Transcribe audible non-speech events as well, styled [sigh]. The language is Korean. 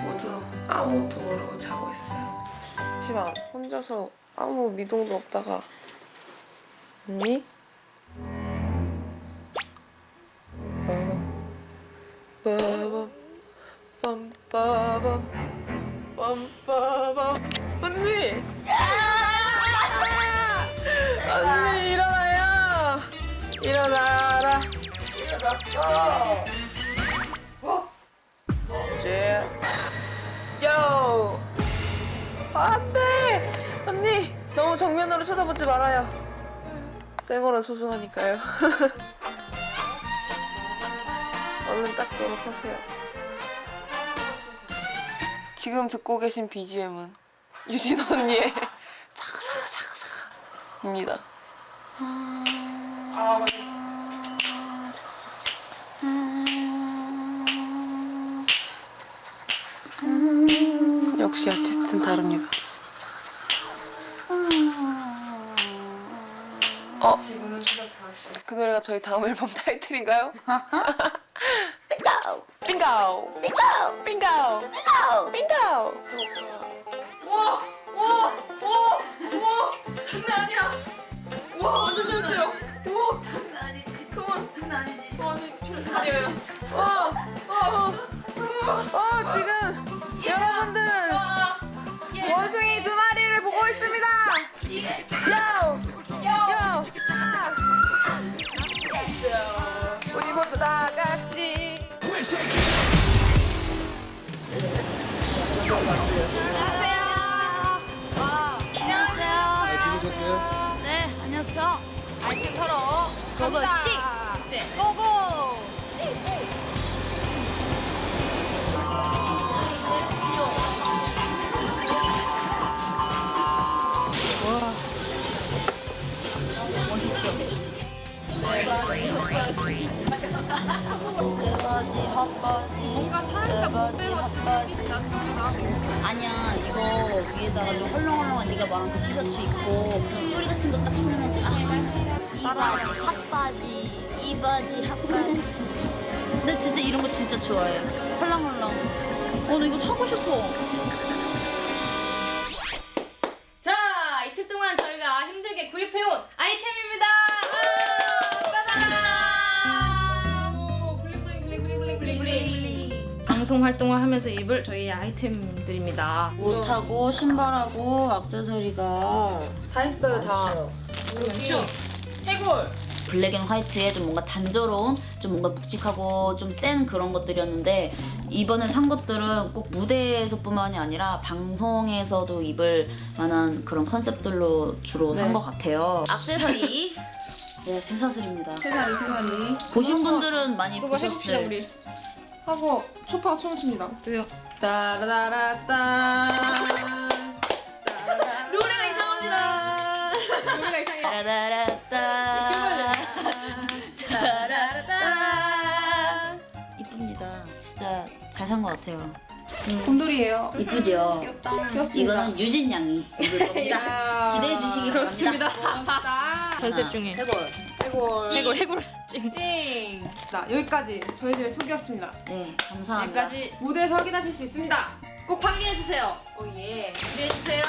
모두 아무것도 모르고 자고 있어요. 하지만 혼자서 아무 미동도 없다가 언니? 빠밤 빠밤 빰빠밤 빰빠밤 언니! 언니 일어나요! 일어나라! 일어났어! 안 돼! 언니 너무 정면으로 쳐다보지 말아요. 생얼은 소중하니까요. [laughs] 얼른 닦도록 하세요. 지금 듣고 계신 BGM은 유진 언니의 [laughs] 차가차가차가차가입니다. 역시 아 티스트는 다릅니다. 어? 그 노래가 저희 다음 앨범 타이틀인가요? 빙고! 빙고! 빙고! 빙고! 와! 와! 와! 와! 장난 아니야! 와! 완전 잘했어요! 와! 장난 아니지! 그만! 장난 아니지! 와! 아니, 줄 아니에요! 같이 안녕하세요. 네, 안녕하세요. 아이템 털어. 고고 씨. 네, 고고. 대바지, 핫바지. 뭔가 살짝 대바지, 핫바지. 아니야 이거 위에다가 좀 헐렁헐렁한 네가 말한 그 티셔츠 입고 쪼리 같은 거 딱 신으면 아이 바지 핫바지 이 바지 핫바지. 근데 진짜 이런 거 진짜 좋아해. 헐렁헐렁. 어나 이거 사고 싶어 방송 활동을 하면서 입을 저희 아이템들입니다. 옷하고 신발하고 액세서리가 다 했어요 많죠. 여기 해골. 블랙 앤 화이트에 좀 뭔가 단조로운 좀 뭔가 묵직하고 좀 센 그런 것들이었는데 이번에 산 것들은 꼭 무대에서뿐만이 아니라 방송에서도 입을 만한 그런 컨셉들로 주로 산 네. 것 같아요. 악세서리 네, 새사슬입니다. 세살이 세살이 보신 분들은 많이 해봅시다 보셨을 우리. 하고 초파 춤을 춥니다 돼요. 따라라라따 노래가 이상합니다 노래가 이상해. 따라라라따 따라라따 이쁩니다. 진짜 잘 산 것 같아요. 곰돌이에요 이쁘죠? 귀엽다 이거는 유진 양이 입을 겁니다. [laughs] 이야. 기대해 주시기 그렇습니다. 멋있다 컨셉 중에 해골. 해골 해골 해골 찡. 찡! 자 여기까지 저희들의 소개였습니다 네, 감사합니다. 여기까지 무대에서 확인하실 수 있습니다 꼭 확인해 주세요. 오예 기대해 주세요.